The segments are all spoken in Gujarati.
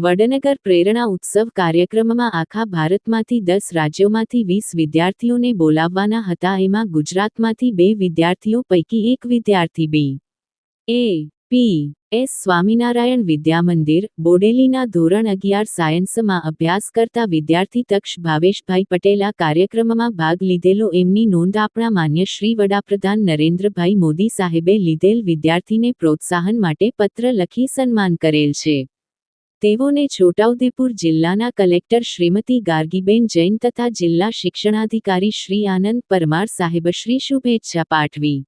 વડનગર પ્રેરણા ઉત્સવ કાર્યક્રમમાં આખા ભારતમાંથી દસ રાજ્યોમાંથી વીસ વિદ્યાર્થીઓને બોલાવવાના હતા. એમાં ગુજરાતમાંથી બે વિદ્યાર્થીઓ, પૈકી એક વિદ્યાર્થી B. A. P. S. Swaminarayan Vidyamandir, બોડેલીના ધોરણ અગિયાર સાયન્સમાં અભ્યાસ કરતા વિદ્યાર્થી તક્ષ ભાવેશભાઈ પટેલ કાર્યક્રમમાં ભાગ લીધેલો. એમની નોંધ આપણા માન્ય શ્રી વડાપ્રધાન નરેન્દ્રભાઈ મોદી સાહેબે લીધેલ વિદ્યાર્થીને પ્રોત્સાહન માટે પત્ર લખી સન્માન કરેલ છે. તેઓને છોટાઉદેપુર જિલ્લાના કલેક્ટર શ્રીમતી ગાર્ગીબેન જૈન તથા જિલ્લા શિક્ષણાધિકારી શ્રી આનંદ પરમાર સાહેબશ્રી શુભેચ્છા પાઠવી.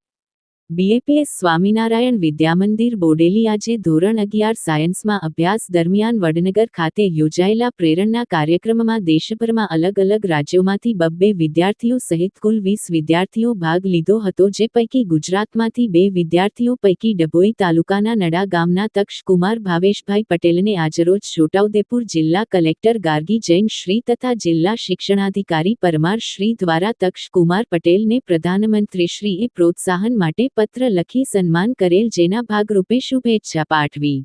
બીએપીએસ સ્વામિનારાયણ વિદ્યામંદિર બોડેલી આજે ધોરણ અગિયાર સાયન્સમાં અભ્યાસ દરમિયાન વડનગર ખાતે યોજાયેલા પ્રેરણના કાર્યક્રમમાં દેશભરમાં અલગ અલગ રાજ્યોમાંથી બબ્બે વિદ્યાર્થીઓ સહિત કુલ વીસ વિદ્યાર્થીઓ ભાગ લીધો હતો, જે પૈકી ગુજરાતમાંથી બે વિદ્યાર્થીઓ પૈકી ડભોઈ તાલુકાના નડા ગામના તક્ષકુમાર ભાવેશભાઈ પટેલને આજરોજ છોટાઉદેપુર જિલ્લા કલેક્ટર ગાર્ગી જૈન શ્રી તથા જિલ્લા શિક્ષણાધિકારી પરમાર શ્રી દ્વારા તક્ષકુમાર પટેલને પ્રધાનમંત્રીશ્રીએ પ્રોત્સાહન માટે પત્ર લખી સન્માન કરેલ જેના ભાગરૂપે શુભેચ્છા પાઠવી.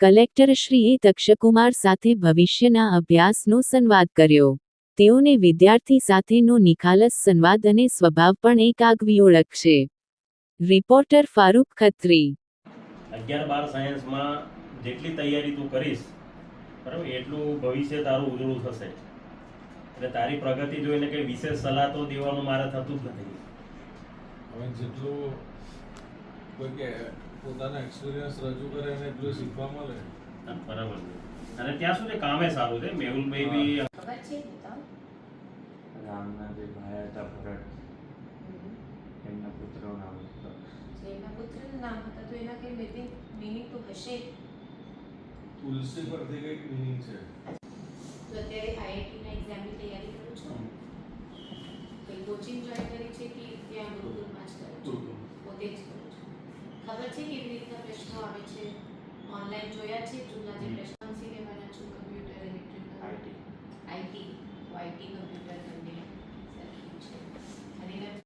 કલેક્ટરશ્રીએ તક્ષકુમાર સાથે ભવિષ્યના અભ્યાસનો સંવાદ કર્યો. તેઓને વિદ્યાર્થી સાથેનો નિખાલસ સંવાદ અને સ્વભાવ પણ એક આગવી ઓળખ છે રિપોર્ટર ફારૂક ખત્રી. અગિયાર બાર સાયન્સમાં જેટલી તૈયારી તું કરીશ, બરાબર, એટલું ભવિષ્ય તારું ઉજળું થશે. એટલે તારી પ્રગતિ જોઈને કંઈ વિશેષ સલાહ તો દેવાનું મારે થતું જ નથી. હવે જેટલું કોઈ કે પોતાના એક્સપિરિયન્સ રજૂ કરે અને એટલું શીખવા મળે. બરાબર અને ત્યાં સુધી કામે સારું છે. મેહુલભાઈ બી ખબર છે રામના જે ભાઈ હતા ભરત એમના પુત્રનું નામ હતું. એમના પુત્રનું નામ હતા તો એના કઈ મિનિંગ મિનિંગ તો હશે. તુલસી પરથી કંઈક મિનિંગ છે. તો અત્યારે આઈઆઈટીના એક્ઝામની તૈયારી કરું છું? કોચિંગ જોઈન કરી છે કે ત્યાં ગુરુકુલમાં જ કરો છો? પોતે જ કરો છો. ખબર છે કેવી રીતના પ્રશ્નો આવે છે? ઓનલાઈન જોયા છે? જૂના જે પ્રશ્નો સી લેવાના છું computer electrical IT IT IT computer બંને સરખી છે.